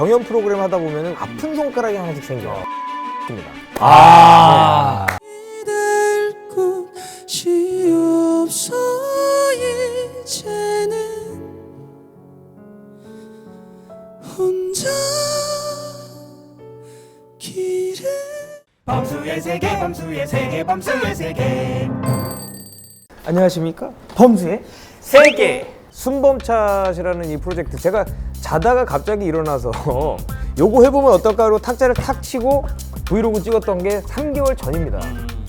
경연 프로그램 하다 보면은 아픈 손가락이 하나씩 생겨. 입니다. 아. 범수의 세계 범수의 세계 범수의 세계 안녕하십니까? 범수의 세계 순범샷이라는 이 프로젝트 제가 자다가 갑자기 일어나서 요거 해보면 어떨까로 탁자를 탁 치고 브이로그 찍었던 게 3개월 전입니다.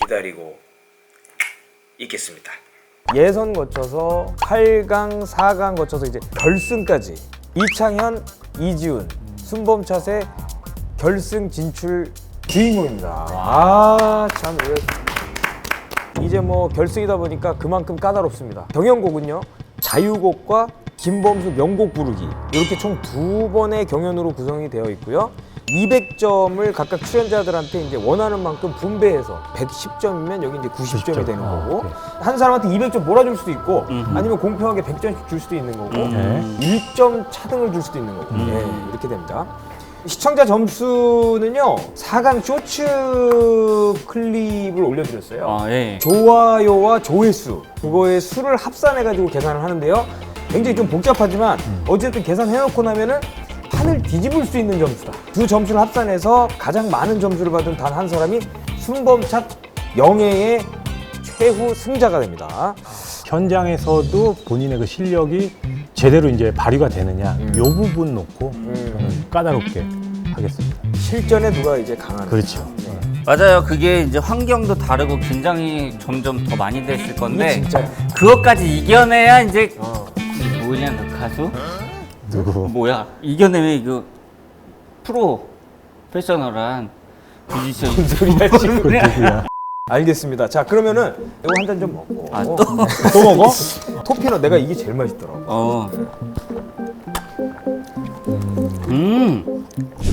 기다리고 있겠습니다. 예선 거쳐서 8강, 4강 거쳐서 이제 결승까지 이창현, 이지훈, 순범샷의 결승 진출 주인공입니다. 아, 참 이제 뭐 결승이다 보니까 그만큼 까다롭습니다. 경연곡은요 자유곡과 김범수 명곡 부르기 이렇게 총 두 번의 경연으로 구성이 되어 있고요. 200점을 각각 출연자들한테 이제 원하는 만큼 분배해서 110점이면 여기 이제 90점이 되는 거고 한 사람한테 200점 몰아줄 수도 있고 아니면 공평하게 100점씩 줄 수도 있는 거고 1점 차등을 줄 수도 있는 거고 예, 이렇게 됩니다. 시청자 점수는요 4강 쇼츠 클립을 올려드렸어요. 아 예. 좋아요와 조회수 그거의 수를 합산해 가지고 계산을 하는데요. 굉장히 좀 복잡하지만 어쨌든 계산해놓고 나면은 판을 뒤집을 수 있는 점수다. 두 점수를 합산해서 가장 많은 점수를 받은 단 한 사람이 순범샷 영예의 최후 승자가 됩니다. 현장에서도 본인의 그 실력이 제대로 이제 발휘가 되느냐 요 부분 놓고 저는 까다롭게 하겠습니다. 실전에 누가 이제 강한 그렇죠. 맞아요. 그게 이제 환경도 다르고 긴장이 점점 더 많이 됐을 건데 진짜야. 그것까지 이겨내야 이제 어. 뭐냐 그 가수 누구 뭐야 이겨내면 그 프로 페셔널한 뮤지션 소리야 지금. 그 누구야? 알겠습니다. 자 그러면은 이거 한 잔 좀 먹고. 아, 또? 또 먹어? 토피넛 내가 이게 제일 맛있더라고. 어. 음.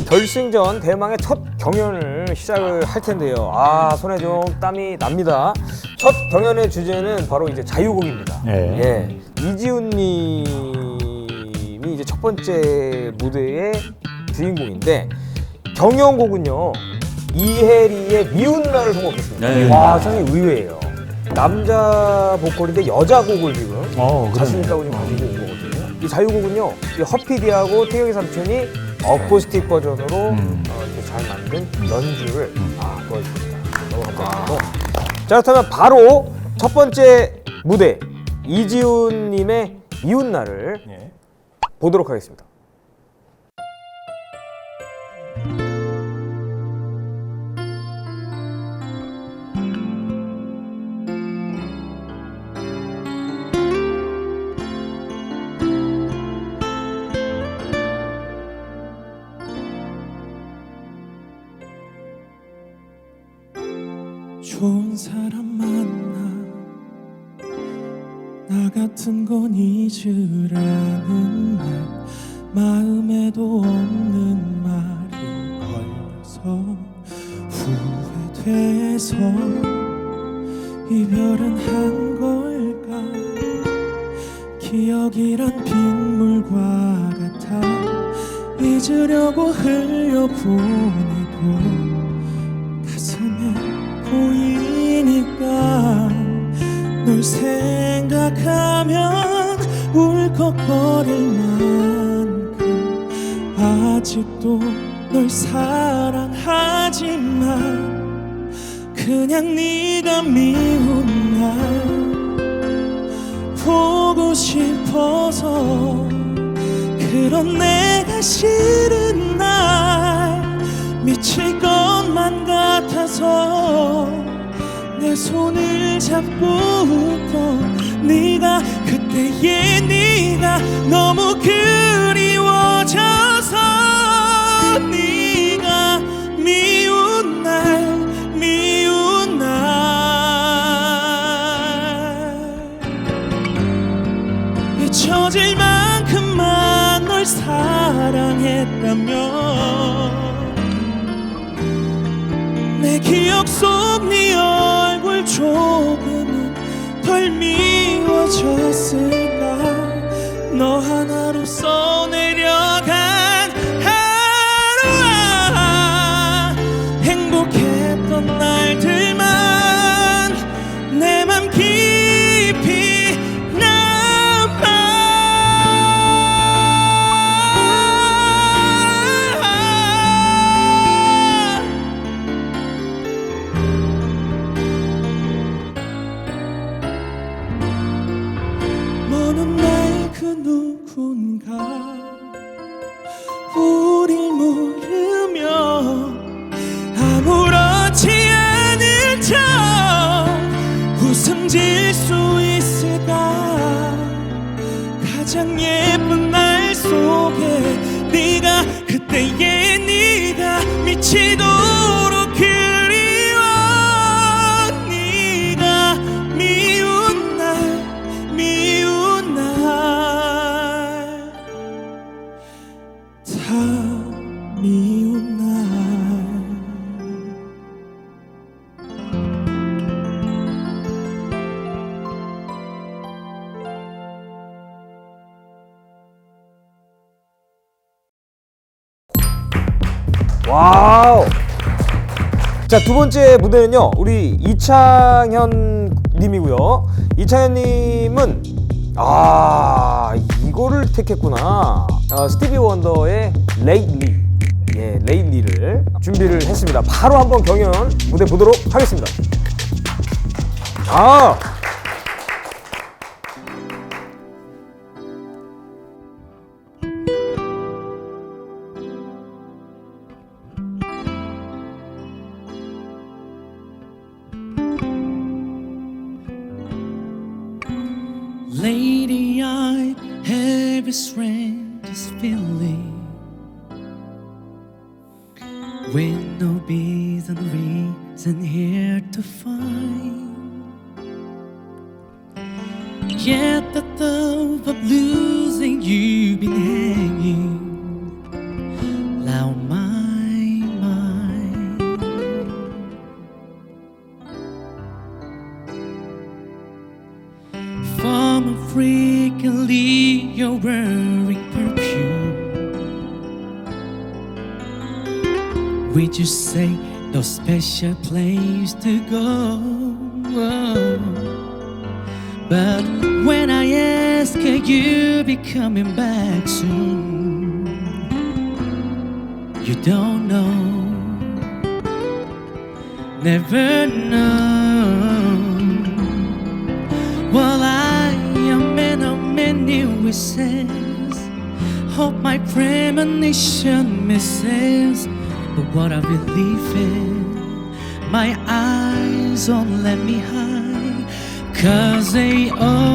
결승전 대망의 첫 경연을 시작을 할 텐데요. 아 손에 좀 땀이 납니다. 첫 경연의 주제는 바로 이제 자유곡입니다. 네. 예, 이지훈님이 이제 첫 번째 무대의 주인공인데 경연곡은요 이혜리의 미운 날을 선곡했습니다. 네. 와 상당히 의외예요. 남자 보컬인데 여자 곡을 지금 어, 자신. 있다고 지금 가지고 온 거거든요. 이 자유곡은요, 이 허피디하고 태경이 삼촌이 어쿠스틱 버전으로 음. 어, 이렇게 잘 만든 연주를 아, 보여줍니다. 너무 감사드리고. 자, 그렇다면 바로 첫 번째 무대 이지훈님의 이웃날을 예. 보도록 하겠습니다. 같은 건 잊으라는 말 마음에도 없는 말이 걸려서 후회돼서 이별은 한 걸까? 기억이란 빗물과 같아 잊으려고 흘려보내도 울컥거릴 만큼 아직도 널 사랑하지만 그냥 네가 미운 날 보고 싶어서 그런 내가 싫은 날 미칠 것만 같아서 내 손을 잡고 웃던 네가 그때의 네 가 너무 그리워져서 네가 미운 날 미운 날. 잊혀질 만큼만 널 사랑했다면 내 기억 속네 얼굴 조금은 덜 미워졌을까 너 하나로서 내려 와우. 자, 두 번째 무대는요. 우리 이창현 님이고요. 이창현 님은 아, 이거를 택했구나. 어, 스티비 원더의 레이리. 예, 레이리를 준비를 했습니다. 바로 한번 경연 무대 보도록 하겠습니다. 아! Lady, I have a is feeling. When frequently you're wearing perfume. Would you say no special place to go? But when I ask are you be coming back soon? You don't know. Never know. Well, I many wishes. Hope my premonition misses. But what I believe in, my eyes won't let me hide. Cause they always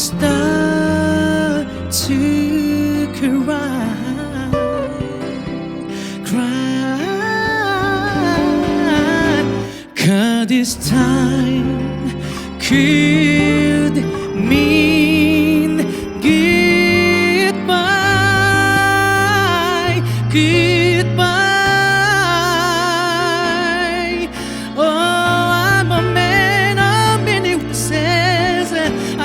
start to cry. Cry. Cause this time could mean goodbye, goodbye. Oh, I'm a man of many wishes.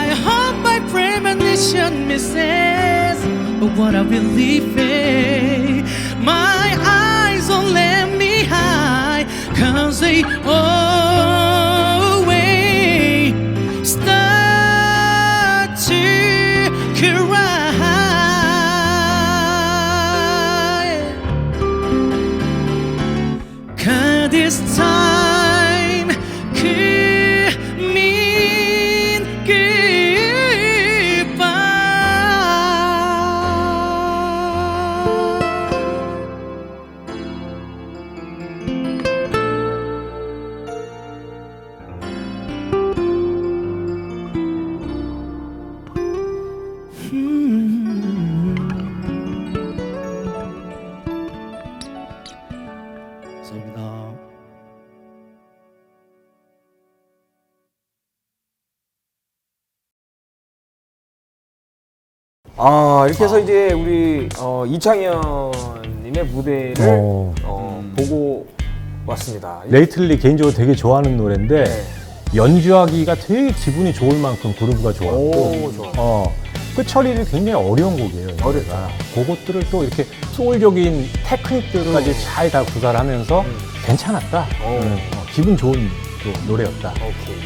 I hope my premonition misses. But what I believe eh? in, my eyes don't let me hide. Cause they always 아, 이렇게 해서 이제 우리 어, 이창현님의 무대를 어. 어, 보고 왔습니다. 레이틀리 개인적으로 되게 좋아하는 노래인데 네. 연주하기가 되게 기분이 좋을 만큼 그루브가 좋았고 오, 좋아. 어, 끝 처리도 굉장히 어려운 곡이에요. 어렵다. 그것들을 또 이렇게 소울적인 테크닉들까지 잘 다 구사하면서 괜찮았다. 음, 어, 기분 좋은 또 노래였다. 오케이.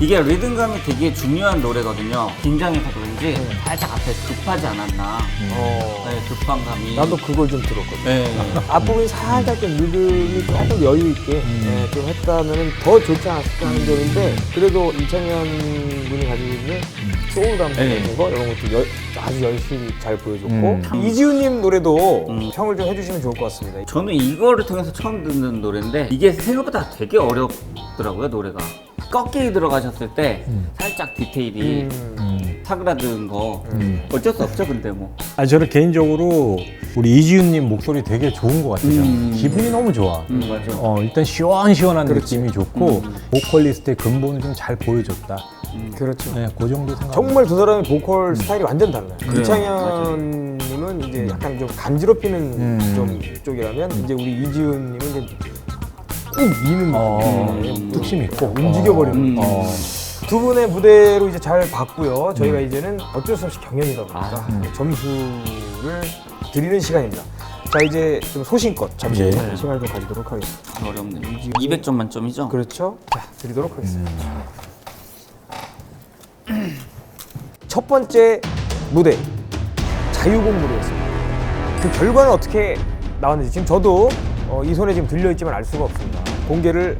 이게 리듬감이 되게 중요한 노래거든요. 긴장해서 그런지 살짝 앞에 급하지 않았나. 어. 네, 급한 감이. 나도 그걸 좀 들었거든. 네. 앞부분이 살짝 좀 리듬이 조금 여유 있게 예, 좀 했다면 더 좋지 않았을까 하는 점인데 그래도 이창현 분이 가지고 있는 소울감 네. 같은 거 이런 것도 여- 아주 열심히 잘 보여줬고 음. 이지훈님 노래도 음. 평을 좀 해주시면 좋을 것 같습니다. 저는 이거를 통해서 처음 듣는 노래인데 이게 생각보다 되게 어렵더라고요 노래가 꺾기 들어가셨을 때 살짝 디테일이 음. 음. 사그라든 거 어쩔 수 없죠 근데 뭐 아, 저는 개인적으로 우리 이지훈님 목소리 되게 좋은 것 같아요. 음. 기분이 너무 좋아. 음, 맞아 어, 일단 시원시원한 느낌이 좋고 보컬리스트의 근본을 좀 잘 보여줬다. 그렇죠. 네, 그 정도 생각. 정말 두 사람의 보컬 스타일이 완전 달라요. 그래요. 이창현님은 이제 약간 좀 간지럽히는 음. 좀 쪽이라면 이제 우리 이지훈님은 이제 꾹 미는 어, 느낌. 뚝심 있고 움직여버리는 음. 어, 두 분의 무대로 이제 잘 봤고요. 저희가 이제는 어쩔 수 없이 경연이다 보니까 아, 점수를 드리는 시간입니다. 자 이제 좀 소신껏 잠시 예. 시간을 좀 가지도록 하겠습니다. 어렵네 200점 만점이죠? 그렇죠? 자 드리도록 하겠습니다. 첫 번째 무대 자유곡 무대였습니다. 그 결과는 어떻게 나왔는지 지금 저도 어, 이 손에 지금 들려 있지만 알 수가 없습니다. 공개를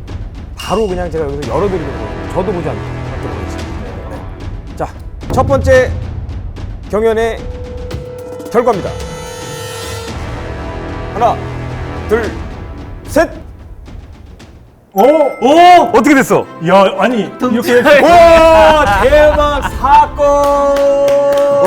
바로 그냥 제가 여기서 열어드리도록 하겠습니다. 저도 보지 않도록 하겠습니다. 네. 자, 첫 번째 경연의 결과입니다. 하나, 둘, 셋. 오! 오, 어떻게 됐어? 야, 아니 이렇게 와 대박 사건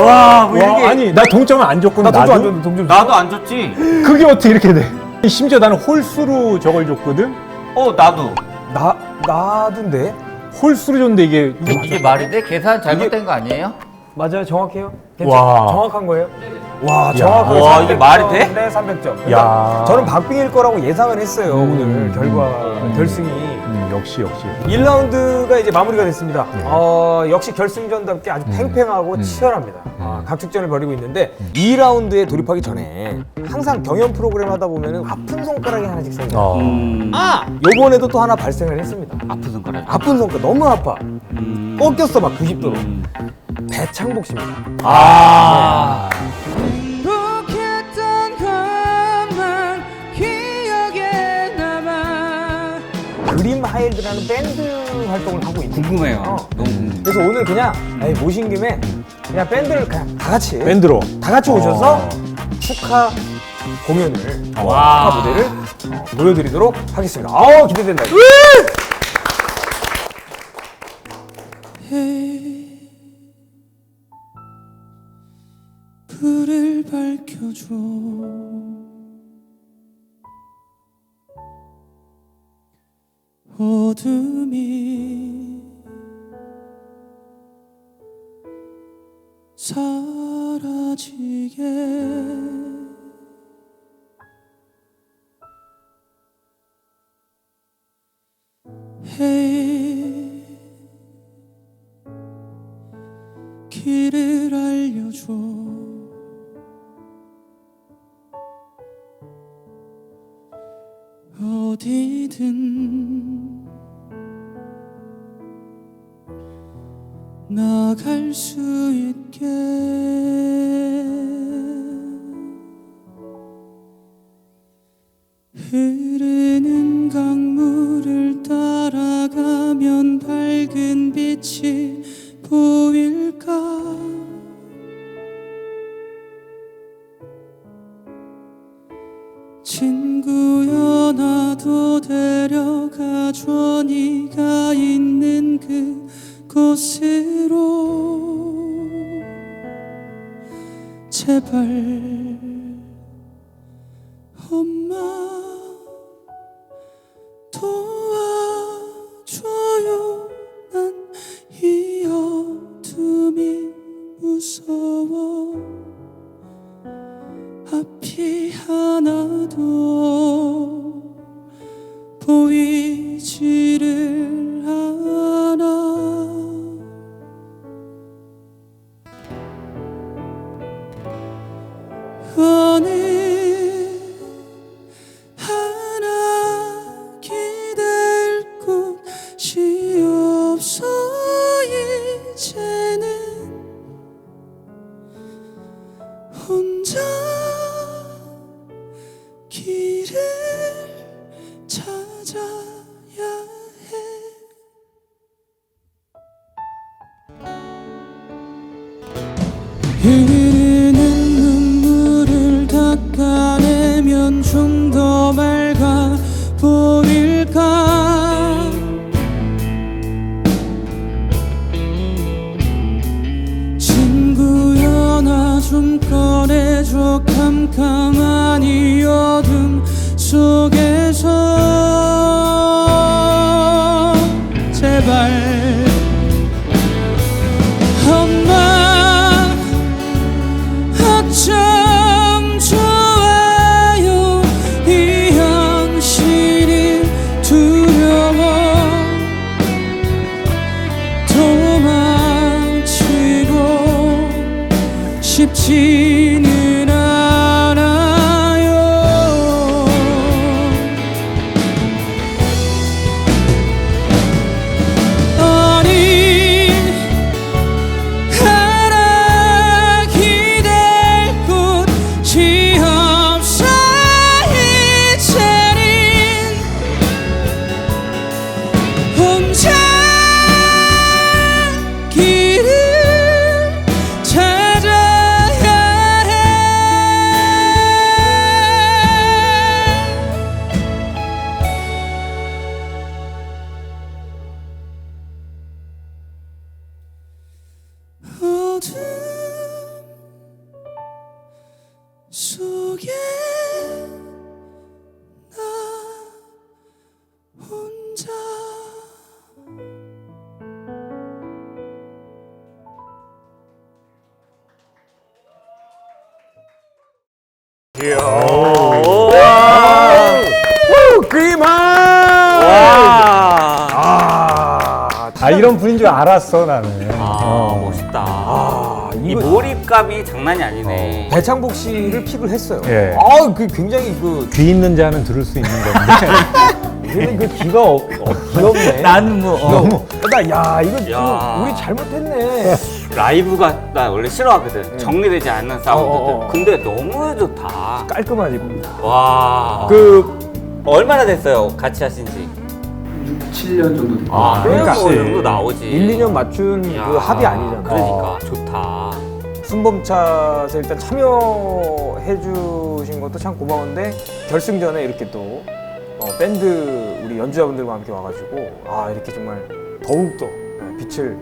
와, 뭐 와, 아니 나 동점을 안 줬거든. 나 나도. 안 줬는데 동점 나도 안 줬지 그게 어떻게 이렇게 돼? 심지어 나는 홀수로 저걸 줬거든. 어 나도 나 나던데 홀수로 줬는데 이게 이게 말이 돼? 계산 잘못된 거 아니에요? 맞아요 정확해요 와. 정확한 거예요 와 야. 정확하게 와, 이게 말이 돼? 네 300점 야. 그러니까 저는 박빙일 거라고 예상을 했어요 음. 오늘 결과 결승이 음, 역시 역시. 1라운드가 이제 마무리가 됐습니다. 네. 어, 역시 결승전답게 아주 팽팽하고 치열합니다. 아, 각축전을 벌이고 있는데 2라운드에 돌입하기 전에 항상 경연 프로그램 하다 보면 아픈 손가락이 하나씩 생겨요. 어. 음... 아! 요번에도 또 하나 발생을 했습니다. 아픈 손가락 아픈 손가락 너무 아파. 음... 꺾였어 막 90도로. 음... 배창복 씨입니다. 아. 행복했던 것만 기억에 남아 그림 하일드라는 밴드 활동을 하고 있는 궁금해요 어. 너무 궁금해 그래서 오늘 그냥 에이, 모신 김에 그냥 밴드를 그냥 다 같이 밴드로. 다 같이 오셔서 어. 축하 공연을 와. 축하 무대를 어, 보여드리도록 하겠습니다. 아우 기대된다. 불을 밝혀줘. 어둠이 사라지게 해 길을 알려줘 어디든 나갈 수 있게. 흐르는 강물을 따라가면 밝은 빛이 무서워. 앞이 하나도 보이지를 찾아야 해. 흐르는 눈물을 닦아내면 좀더 맑아 보일까? 친구야 나 좀 꺼내줘 캄캄한 우, 그림한! 와. 아, 아 이런 분인 줄 알았어 나는. 아, 어. 멋있다. 아, 이 몰입감이 장난이 아니네. 배창복 씨를 픽을 했어요. 예. 아, 그 굉장히 그 귀 있는 자는 들을 수 있는 건데. 근데 그 귀가 어, 어, 귀엽네. 나는 뭐 어. 그러니까 야 이거 야. 우리 잘못했네. 라이브가 나 원래 싫어하거든. 정리되지 않는 사운드들. 어, 어, 어. 근데 너무 좋다. 깔끔하지. 와. 그 얼마나 됐어요? 같이 하신 지? 7년 정도 됐고 아, 그러니까 그러니까 어느 정도 나오지. 1, 2년 맞춘 야, 그 합이 아니잖아. 그러니까 좋다. 순범차에서 일단 참여해 주신 것도 참 고마운데 결승전에 이렇게 또 어, 밴드 우리 연주자분들과 함께 와가지고 아 이렇게 정말 더욱더 네, 빛을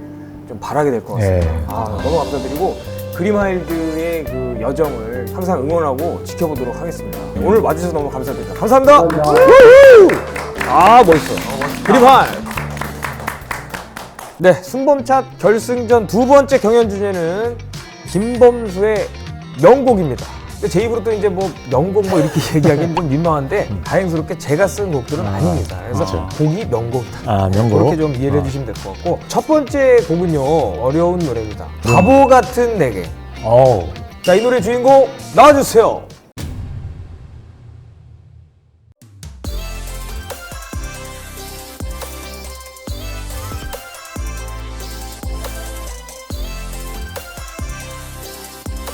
좀 발하게 될 것 같습니다. 예. 아 너무 감사드리고 그림하일드의 그 여정을 항상 응원하고 지켜보도록 하겠습니다. 오늘 와주셔서 너무 감사드립니다. 감사합니다. 우후! 아 멋있어. 그림하일. 네, 순범차 결승전 두 번째 경연 주제는 김범수의 명곡입니다. 근데 제 입으로 또 이제 뭐 명곡 뭐 이렇게 얘기하기는 좀 민망한데 다행스럽게 제가 쓴 곡들은 아 닙니다. 그래서 그렇죠. 곡이 명곡이다. 아 명곡. 그렇게 좀 이해를 해주시면 될 것 같고 첫 번째 곡은요 어려운 노래입니다. 바보 같은 내게. 어우. 자 이 노래 주인공 나와주세요.